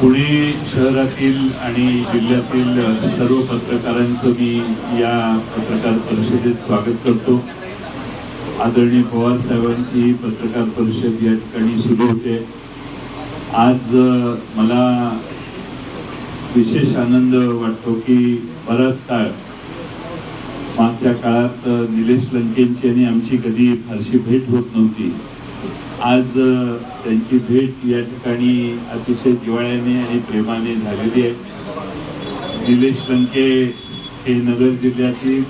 पुणे शहरातील आणि जिल्ह्यातील सर्व पत्रकारांचं मी या पत्रकार परिषदेत स्वागत करतो. आदरणीय पवार साहेबांची पत्रकार परिषद या ठिकाणी सुरू होते. आज मला विशेष आनंद वाटतो की बराच काळ मागच्या काळात निलेश लंकेंची आणि आमची कधी फारशी भेट होत नव्हती. आज त्यांची भेट या ठिकाणी अतिशय जिवाळ्याने आणि प्रेमाने झालेली आहे. निलेश लंके हे नगर जिल्ह्यातील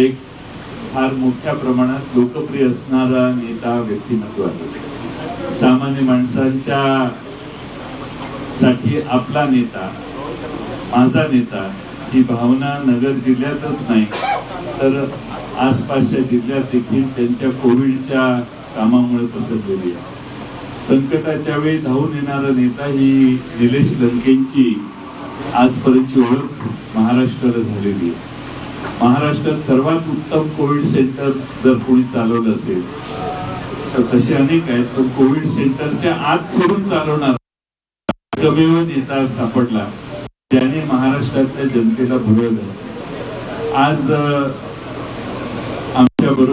एक फार मोठ्या प्रमाणात लोकप्रिय असणारा नेता व्यक्तिमत्व आहे. सामान्य माणसांच्या साठी आपला नेता माझा नेता ही भावना नगर जिल्ह्यातच नाही तर आसपासच्या जिल्ह्यात देखील त्यांच्या कोविडच्या कामामुळे पसरलेली आहे. संकटाच्या वेळी धावून येणारा नेता ही निलेश लंकेंची आजपर्यंतची ओळख महाराष्ट्राला झालेली आहे. महाराष्ट्रात सर्वात उत्तम कोविड सेंटर जर कोणी चालवलं असेल तर तसे अनेक आहेत पण कोविड सेंटरच्या आत सोडून चालवणार एकमेव नेता सापडला ज्याने महाराष्ट्रातल्या जनतेला भुलवलं आज आमच्या बरोबर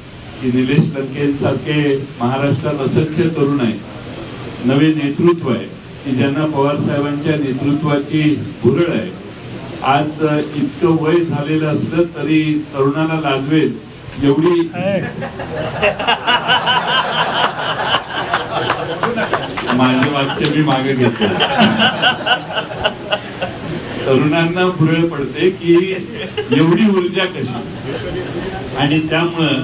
की निलेश लंकेंसारखे महाराष्ट्रात असंख्य तरुण आहेत. नवे नेतृत्व आहे. की ज्यांना पवार साहेबांच्या नेतृत्वाची भुरळ आहे. आज इतकं वय झालेलं असलं तरी तरुणाला लाजवेल एवढी माझे वाक्य मी मागे घेतो. तरुणांना भुरळ पडते की एवढी ऊर्जा कशी? आणि त्यामुळं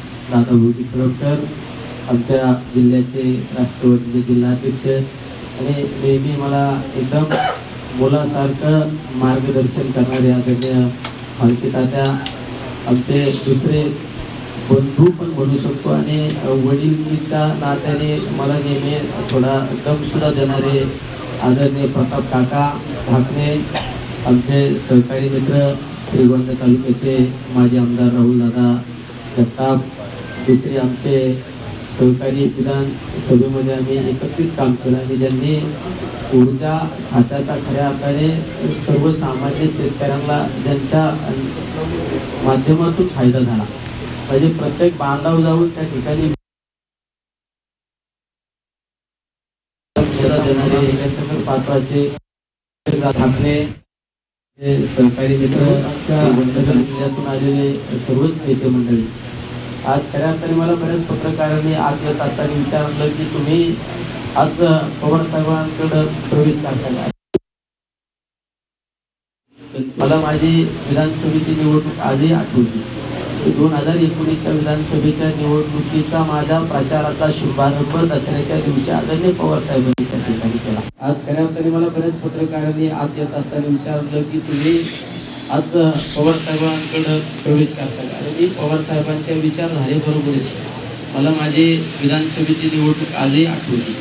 दादा भोजी आमच्या जिल्ह्याचे राष्ट्रवादीचे जिल्हाध्यक्ष आणि नेहमी मला एकदम मुलासारखं मार्गदर्शन करणारे आदरणीय मालकी तात्या आमचे दुसरे बंधू पण म्हणू शकतो. आणि वडीलकीच्या नात्याने मला नेहमी थोडा दमसुद्धा देणारे आदरणीय प्रताप काका ठाकरे आमचे सहकारी मित्र श्रीगोंदा तालुक्याचे माजी आमदार राहुल दादा जगताप दुसरे आमचे सहकारी विधान सभेमध्ये आम्ही एकत्रित काम केलं आणि ज्यांनी ऊर्जा खात्याचा खऱ्या अर्थाने सर्वसामान्य शेतकऱ्यांना ज्यांच्या माध्यमातून फायदा झाला. म्हणजे प्रत्येक बांधाव जाऊन त्या ठिकाणी देणारे ठाकरे सहकारी मित्र जिल्ह्यातून आलेले सर्वच नेते मंडळी. आज खऱ्या अर्थाने मला बऱ्याच पत्रकारांनी आज येत असताना विचारलं की तुम्ही आज पवार साहेबांकडे प्रवेश करताना मला माझी विधानसभेची निवडणूक आजही आठवली. दोन हजार एकोणीसच्या विधानसभेच्या निवडणुकीचा माझ्या प्रचाराचा शुभारंभ दसऱ्याच्या दिवशी आदरणीय पवार साहेबांनी त्या ठिकाणी केला. आज खऱ्या अर्थाने मला बऱ्याच पत्रकारांनी आज येत असताना विचारलं की तुम्ही आज पवार साहेबांकडे प्रवेश करतात आणि मी पवार साहेबांच्या विचारधारेबरोबरच मला माझी विधानसभेची निवडणूक आजही आठवली.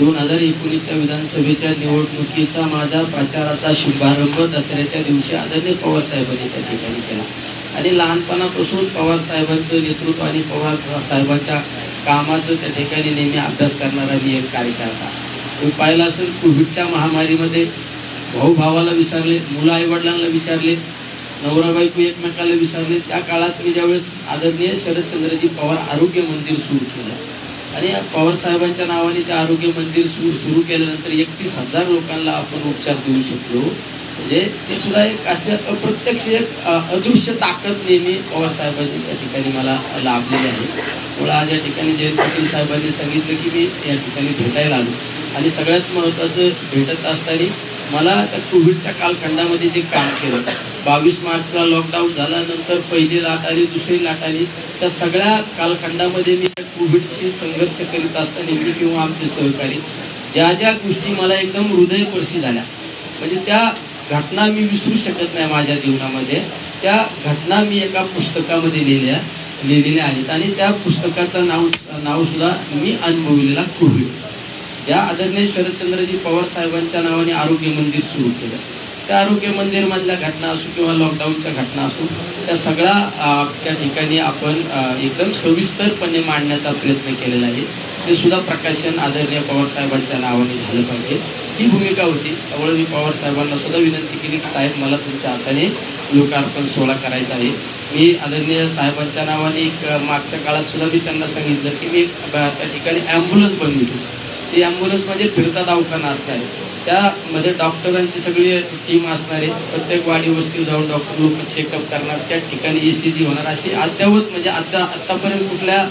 दोन हजार एकोणीसच्या विधानसभेच्या निवडणुकीचा माझा प्रचाराचा शुभारंभ दसऱ्याच्या दिवशी आदरणीय पवार साहेबांनी त्या ठिकाणी केला. आणि लहानपणापासून पवार साहेबांचं नेतृत्व आणि पवार साहेबांच्या कामाचं त्या ठिकाणी नेहमी अभ्यास करणारा मी एक कार्यकर्ता. तुम्ही पाहिलं असेल कोविडच्या महामारीमध्ये भाऊ भावाला विसरले मुलं आईवडिलांना विसरले नवरा बायको एकमेकाला विसरले. त्या काळात मी ज्यावेळेस आदरणीय शरदचंद्रजी पवार आरोग्य मंदिर सुरू केलं आणि पवार साहेबांच्या नावाने ते आरोग्य मंदिर सुरू सुरू केल्यानंतर एकतीस हजार लोकांना आपण उपचार देऊ शकलो. म्हणजे ते सुद्धा एक असे अप्रत्यक्ष एक अदृश्य ताकद नेहमी पवार साहेबांची त्या ठिकाणी मला लाभलेली आहे. मुळे आज या ठिकाणी जयंत पाटील साहेबांनी सांगितलं की मी या ठिकाणी भेटायला आलो. आणि सगळ्यात महत्त्वाचं भेटत असताना मला त्या कोविडच्या कालखंडामध्ये जे काम केलं बावीस मार्चला लॉकडाऊन झाल्यानंतर पहिली लाट आली दुसरी लाट आली त्या सगळ्या कालखंडामध्ये मी त्या कोविडशी संघर्ष करीत असताना मी किंवा आमचे सहकारी ज्या ज्या गोष्टी मला एकदम हृदयपर्शी झाल्या म्हणजे त्या घटना मी विसरू शकत नाही माझ्या जीवनामध्ये त्या घटना मी एका पुस्तकामध्ये लिहिल्या लिहिलेल्या आहेत आणि त्या पुस्तकाचं नाव नावसुद्धा मी अनुभवलेला कोविड. या आदरणीय शरदचंद्रजी पवार साहेबांच्या नावाने आरोग्य मंदिर सुरू केलं. त्या आरोग्य मंदिर मधल्या घटना असो किंवा लॉकडाऊनच्या घटना असो त्या सगळ्या त्या ठिकाणी आपण एकदम सविस्तरपणे मांडण्याचा प्रयत्न केलेला आहे. ते सुद्धा प्रकाशन आदरणीय पवार साहेबांच्या नावाने झालं पाहिजे. ही भूमिका होती. त्यामुळे मी पवार साहेबांना सुद्धा विनंती केली की साहेब मला तुमच्या हाताने लोकार्पण सोहळा करायचा आहे. मी आदरणीय साहेबांच्या नावाने एक मागच्या काळात सुद्धा मी त्यांना सांगितलं की मी त्या ठिकाणी ॲम्ब्युलन्स बनवितो ती ॲम्ब्युलन्समध्ये म्हणजे फिरता दवाखाना असणार आहे. त्यामध्ये डॉक्टरांची सगळी टीम असणार आहे. प्रत्येक वाडी वस्तीवर जाऊन डॉक्टर लोक चेकअप करणार. त्या ठिकाणी ए सी जी होणार. अशी अद्यावत म्हणजे आता आत्तापर्यंत कुठल्या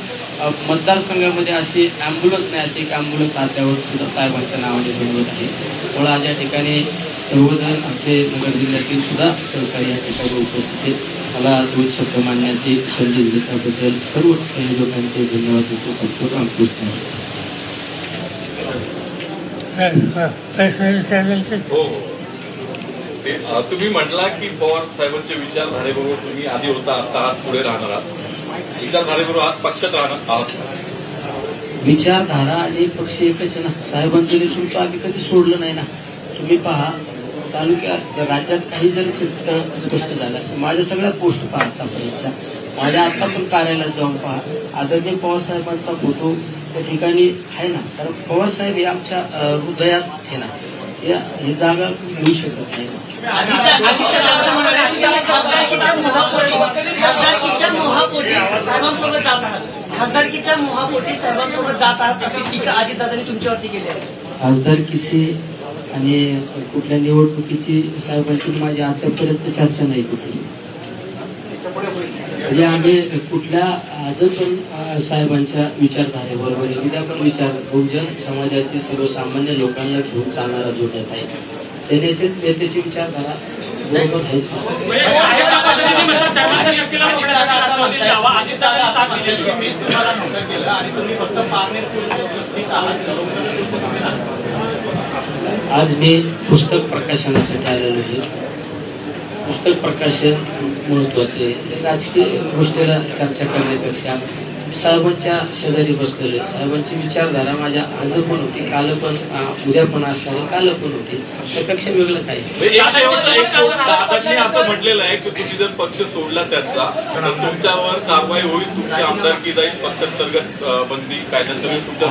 मतदारसंघामध्ये अशी ॲम्ब्युलन्स नाही. अशी एक ॲम्ब्युलन्स अद्यावत सुद्धा साहेबांच्या नावाने बनवत आहे. थोडा आज या ठिकाणी सर्वजण आमचे नगर जिल्ह्यातील सुद्धा सहकारी या ठिकाणी उपस्थित आहेत. मला दोन शब्द मांडण्याची संधी दिल्याबद्दल सर्व संयोजकांचे धन्यवाद देतो. करतो प्रश्न विचारले हो हो. ते, तुम्ही म्हटला की पवार साहेबांच्या विचारधारेबरोबर तुम्ही आधी होता आता आहात पुढे राहणार आहात. विचारधारेबरोबर आहात पक्षात राहणार आहात. विचारधारा आणि पक्ष एकच ना. साहेबांचं नेतृत्व आम्ही कधी सोडलं नाही ना. तुम्ही पहा तालुक्यात राज्यात काही जरी चित्र स्पष्ट झालं असेल माझ्या सगळ्या पोस्ट पाहता आतापर्यंतच्या. माझ्या आता पण कार्यालयात जाऊन पहा. आदरणीय पवार साहेबांचा फोटो त्या ठिकाणी आहे ना. कारण पवार साहेब हे आमच्या हृदयात आहे ना. या ही जागा मिळू शकत नाही. खासदारकीच्या मोहापोटी खासदारकीच्या मोहापोटी साहेबांसोबत जात आहात. खासदारकीच्या मोहापोटी साहेबांसोबत जात आहात अशी टीका अजितदादांनी तुमच्यावरती केली आहे. खासदारकीची आणि कुठल्या निवडणुकीची साहेबांची माझी आतापर्यंत चर्चा नाही कुठली. म्हणजे आम्ही कुठल्या आज पण साहेबांच्या विचारधारेबरोबर आहे. उद्या पण विचार बहुजन समाजाचे सर्वसामान्य लोकांना घेऊन चालणारा जो नेता आहे त्या नेते- नेत्याची विचारधारा आज मी पुस्तक प्रकाशनासाठी आलेलो आहे पुस्तक प्रकाशन महत्त्वाचे राजकीय गोष्टीला चर्चा करण्यापेक्षा साहेबांच्या शेजारी बसलेलो साहेबांची विचारधारा माझ्या आज पण होती काल पण उद्या पण असणार काल पण होती. त्यापेक्षा वेगळं काय म्हणजे असं म्हटलेलं आहे की तुम्ही जर पक्ष सोडला त्यांचा तुमच्यावर कारवाई होईल तुमची आमदारकी जाईल पक्षांतर्गत बंदी कायद्यांतर्गत तुमच्या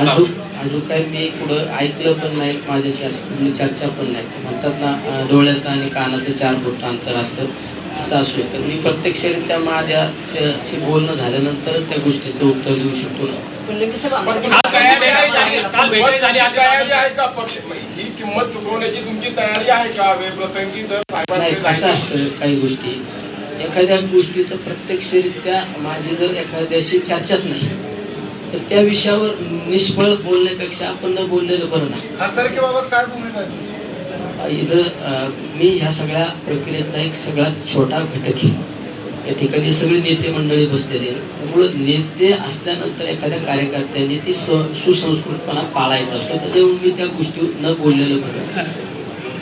अजून काही मी पुढं ऐकलं पण नाही माझ्याशी असं कुठली चर्चा पण नाही. म्हणतात ना डोळ्याचं आणि कानाचं चार फूट अंतर असतं असं असू शकतं. मी प्रत्यक्षरित्या माझ्याशी बोलणं झाल्यानंतर त्या गोष्टीचं उत्तर देऊ शकतो ना. ही किंमत चुकवण्याची तुमची तयारी आहे का? नाही कसं असतं काही गोष्टी. एखाद्या गोष्टीचं प्रत्यक्षरित्या माझी जर एखाद्याशी चर्चाच नाही तर त्या विषयावर निष्फळ बोलण्यापेक्षा आपण न बोललेलं बरं ना खासदारकीबाबत काय भूमिका आहे तुमची? इथं मी ह्या सगळ्या प्रक्रियेतला एक सगळ्यात छोटा घटक आहे या ठिकाणी सगळे नेते मंडळी बसलेले आहेत. त्यामुळं नेते असल्यानंतर एखाद्या कार्यकर्त्यांनी ती स- सुसंस्कृतपणा पाळायचा असतो त्याच्यामुळे मी त्या गोष्टी न बोललेलं बरं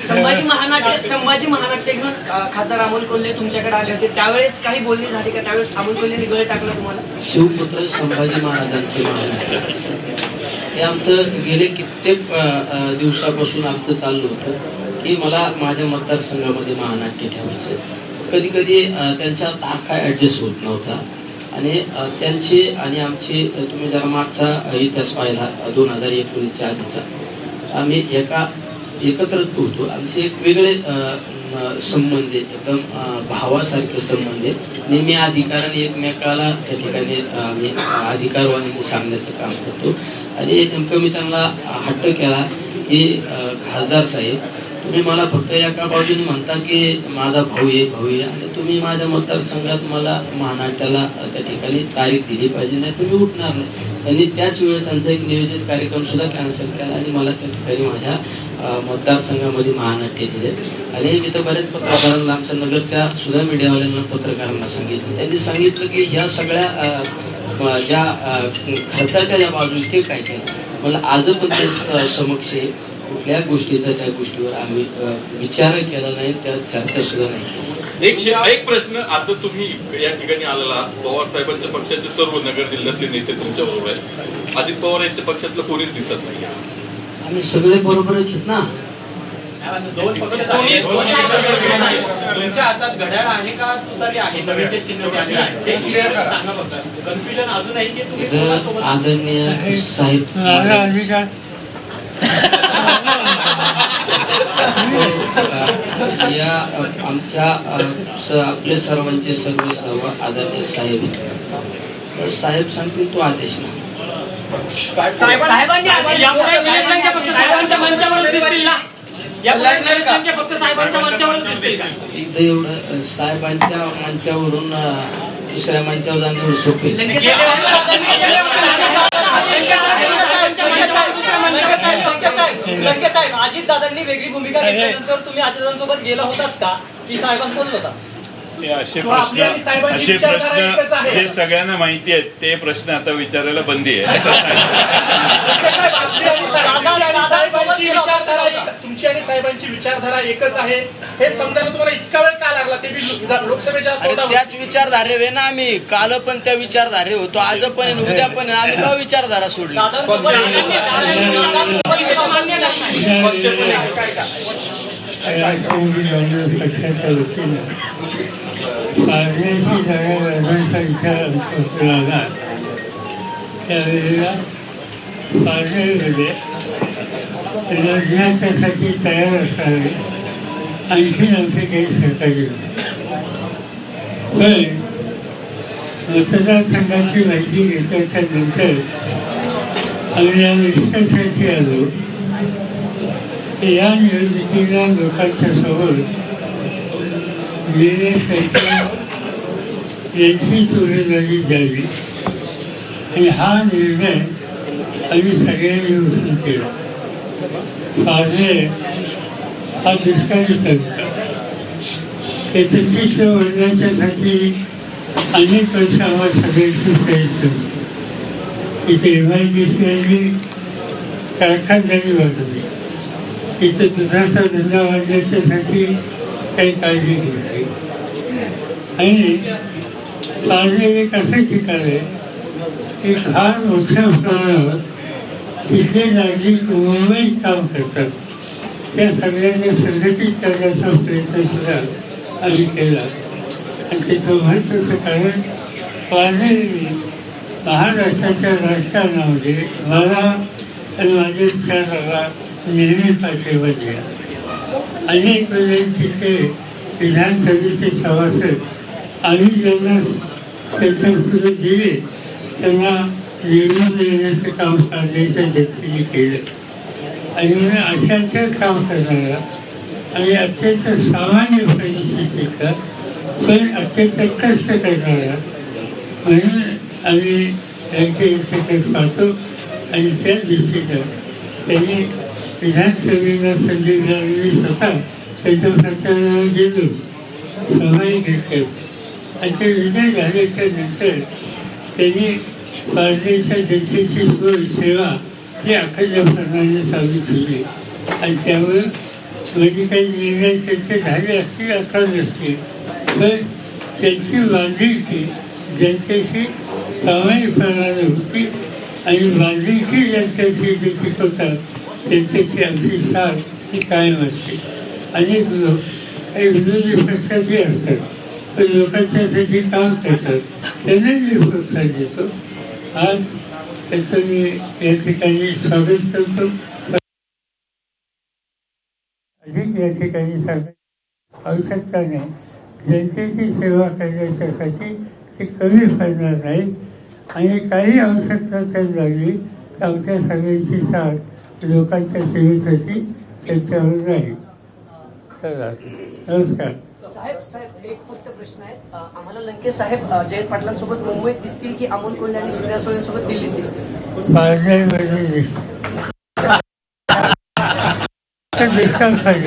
संभाजी महानाट्य संभाजी महानाट्य घेऊन खासदार अमोल कोल्हे तुमच्याकडे आले होते. त्यावेळेस काही बोलणी झाली का? त्यावेळेस अमोल कोल्हे गळे टाकलं तुम्हाला? शिवपुत्र संभाजी महाराजांचे महाराष्ट्र. हे आमचं गेले कित्येक दिवसापासून आमचं चाललं होतं की मला माझ्या मतदारसंघामध्ये महानाट्य ठेवायचं कधी कधी त्यांच्या तारखा ऍडजस्ट होत नव्हता. आणि त्यांची त्यांचे आणि आमचे तुम्ही जरा मागचा इतिहास पाहिला दोन हजार एकोणीसच्या आधीचा. आम्ही एका एकत्र होतो. आमचे एक वेगळे संबंध आहेत. एकदम भावासारखे संबंध आहेत. नेहमी अधिकाराने एकमेकाला त्या ठिकाणी आम्ही अधिकारवाणी सांगण्याचं काम करतो. आणि नेमकं मी त्यांना हट्ट केला की खासदार साहेब तुम्ही मला फक्त एका बाजूने म्हणता की माझा भाऊ आहे भाऊ आहे आणि तुम्ही माझ्या मतदारसंघात मला महानाट्याला त्या ठिकाणी तारीख दिली पाहिजे नाही तुम्ही उठणार नाही. त्यांनी त्याच वेळेस त्यांचा एक नियोजित कार्यक्रम सुद्धा कॅन्सल केला आणि मला त्या ठिकाणी माझ्या मतदारसंघामध्ये महानाट्य दिले. आणि मी तर बऱ्याच पत्रकारांना आमच्या नगरच्या सुद्धा मीडियावाल्यांना पत्रकारांना सांगितलं. त्यांनी सांगितलं की ह्या सगळ्या ज्या खर्चाच्या ज्या बाजू ते काय काय मला आज पण ते समक्ष आहे. कुठल्या गोष्टीचा त्या गोष्टीवर आम्ही विचार केला नाही त्या चर्चा सुद्धा नाही एक एक प्रश्न आता तुम्ही या ठिकाणी आलेला पवार साहेबांच्या पक्षाचे सर्व नगर जिल्ह्यातले नेते तुमच्या बरोबर आहेत. अजित पवार यांच्या पक्षातलं कोणीच दिसत नाही. आम्ही सगळे बरोबरच आहेत ना. तुमच्या हातात घड्याळ आहे का ते कन्फ्युजन की तुम्ही आदरणीय अधिकार अ, या आमच्या आपले सर्वांचे सर्व सर्व आदरणीय साहेब. आहेत. साहेब सांगतील तो आदेश ना. साहेबांनी साहेबांच्या मंचावरच दिसतील ना. यापुढे इलेक्शनच्या फक्त साहेबांच्या मंचावरच दिसतील का? इथं एवढं अ, साहेबांच्या मंचावरून दुसऱ्या मंचावर जाणं एवढं सोपं साहेब, अजितदादांनी वेगळी भूमिका घेतल्यानंतर तुम्ही अजितदादांसोबत गेला होतात का? की साहेबांसोबत होता? असे प्रश्न असे प्रश्न आहे. जे सगळ्यांना माहिती आहेत ते प्रश्न आता विचारायला बंदी आहे. तुमची आणि साहेबांची विचारधारा एकच आहे. हे समजायला तुम्हाला इतका वेळ का लागला? ते लोकसभेच्या. त्याच विचारधारे वे ना आम्ही. काल पण त्या विचारधारे होतो आज पण आहे, उद्या पण. आहे. आम्ही का विचारधारा सोडली? दादांसोबत दादांसोबत गेला होता. राष्ट्रवादी काँग्रेस पक्षाच्या वतीनं पारनेरची जागा लढण्याचा विचार आमचा आला त्यावेळेला पारनेरमध्ये लढण्याच्यासाठी तयार असणारे आणखी आमचे काही सहकारी होते पण मतदारसंघाची माहिती घेतल्याच्या नंतर आम्ही या निष्कर्षाची आलो या निवडणुकीला लोकांच्या समोर गेले सरकार यांची उमेदवारी द्यावी आणि हा निर्णय आम्ही सगळ्यांनी उचलून केला. माझे हा दुष्काळी तालुका त्याचं चित्र वळण्याच्यासाठी अनेक वर्ष आम्हाला सगळ्यांची प्रयत्न इथे एम आय डी सी कारखानदारी वाजवली. तिथं दुधाचा धंदा वाढण्याच्यासाठी काही काळजी घेतली. आणि काळजी एक असं ठिकाण आहे की फार मोठ्या प्रमाणावर तिथले नागरिक मुंबईत काम करतात. त्या सगळ्यांना संघटित करण्याचा प्रयत्न सुद्धा आम्ही केला. आणि त्याचं महत्त्वाचं कारण पारणे महाराष्ट्राच्या राजकारणामध्ये मला आणि माझ्या विचाराला नेहमी पाठिंबा दिला अनेक वेळेस तिथे विधानसभेचे सभासद आम्ही ज्यांना त्यांच्या पुढे दिले त्यांना निवडून देण्याचं काम करण्याच्या देखील केलं. आणि म्हणून अशाच काम करणारा आणि अत्यंत सामान्य परिस्थितीचा पण अत्यंत कष्ट करणारा म्हणून आम्ही बँकेकडे पाहतो. आणि त्या दृष्टीनं त्यांनी विधानसभेला संधी मिळालेली स्वतः त्याच्या प्रचाराला गेलो सभाही घेतले आणि ते विजय झाल्याच्यानंतर त्यांनी भारताच्या जनतेची सोय सेवा ही अखंडपणाने चालू ठेवली आणि त्यामुळे म्हणजे काही निर्णय त्यांचे झाले असतील असा नसतील पण त्यांची बांधिलकी जनतेशी प्रामाणिकपणाने होती आणि बांधिलकी जनतेशी जे शिकवतात त्यांच्याशी आमची साथ ही कायम असते अनेक लोक काही विरोधी पक्षाचे असतात पण लोकांच्यासाठी काम करतात. त्यांना मी प्रोत्साहन देतो. आज त्याचं मी या ठिकाणी स्वागत करतो. अधिक या ठिकाणी सांगायची आवश्यकता नाही जनतेची सेवा करण्याच्यासाठी ते कमी पडणार नाही आणि काही आवश्यकता जर लागली तर आमच्या सगळ्यांची साथ लोकांच्या सेवेसाठी त्यांच्यावर राहील चला नमस्कार. साहेब साहेब एक फक्त प्रश्न आहे. आम्हाला लंके साहेब जयंत पाटलांसोबत मुंबईत दिसतील की अमोल कोल्हे आणि सुप्रिया सुळेंसोबत दिल्लीत दिसतील?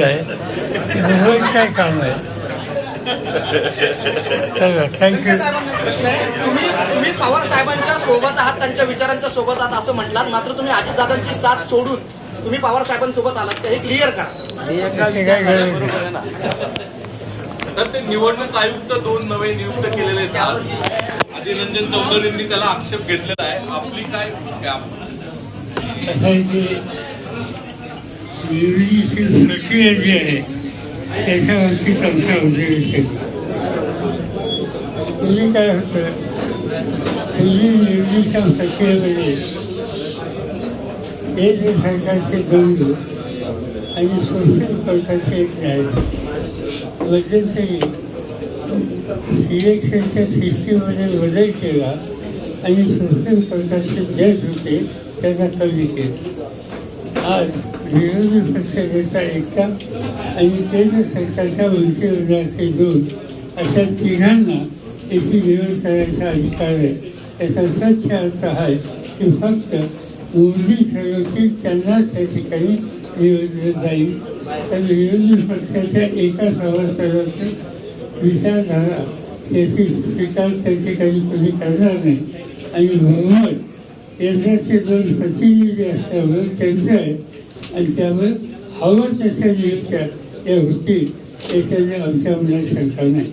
आहे मुंबईत काय काम आहे. चला थँक्यू प्रश्न आहे. तुम्ही पवार साहेबांच्या सोबत आहात त्यांच्या विचारांच्या सोबत आहात असं म्हटलात. मात्र तुम्ही अजितदादांची साथ सोडून तुम्ही पवार साहेबांसोबत आलात हे क्लिअर करा. सर ते निवडणूक आयुक्त दोन नवे नियुक्त केलेले आहेत चौधरींनी त्याला आक्षेप घेतलेला आहे. आपली काय प्रक्रिया जी आहे. त्याच्यावरती आमचा उद्देश पूर्वी काय होतं? पूर्वी निवडीच्या प्रक्रियेमध्ये केंद्र सरकारचे द्वंद्व आणि सोशल कोर्टाचे एक न्याय मध्यंतरी सिलेक्शनच्या सिस्टीममध्ये बदल केला आणि सुप्रीम कोर्टाचे जज होते त्यांना कमी केले आज विरोधी पक्ष नेता एकता आणि केंद्र सरकारच्या मंत्रिमंडळाचे दोन अशा तिघांना त्याची निवड करायचा अधिकार आहे. त्याचा स्वच्छ अर्थ आहे की फक्त मोदी ठरवतील त्यांनाच त्या ठिकाणी निवडलं जाईल तर विरोधी पक्षाच्या एका सभासदाचे विचारधारा त्याची स्वीकार त्या ठिकाणी कोणी करणार नाही आणि बहुमत केंद्राचे दोन प्रतिनिधी असल्यामुळे त्यांचं आहे आणि त्यामुळे हवं तशा नियुक्त्या त्या होतील त्याच्याने आमच्या मनात शंका नाही.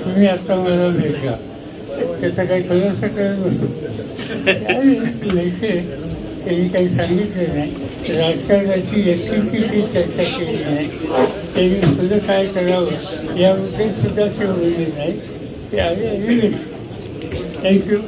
तुम्ही आता मला भेटला त्याचा काही खुलासा करत बसू त्यावेळी लेखे त्यांनी काही सांगितलं नाही. राजकारणाची ती चर्चा केली नाही त्यांनी पुढं काय करावं याबद्दल सुद्धा ते बोलले नाही ते आम्ही आम्ही थँक्यू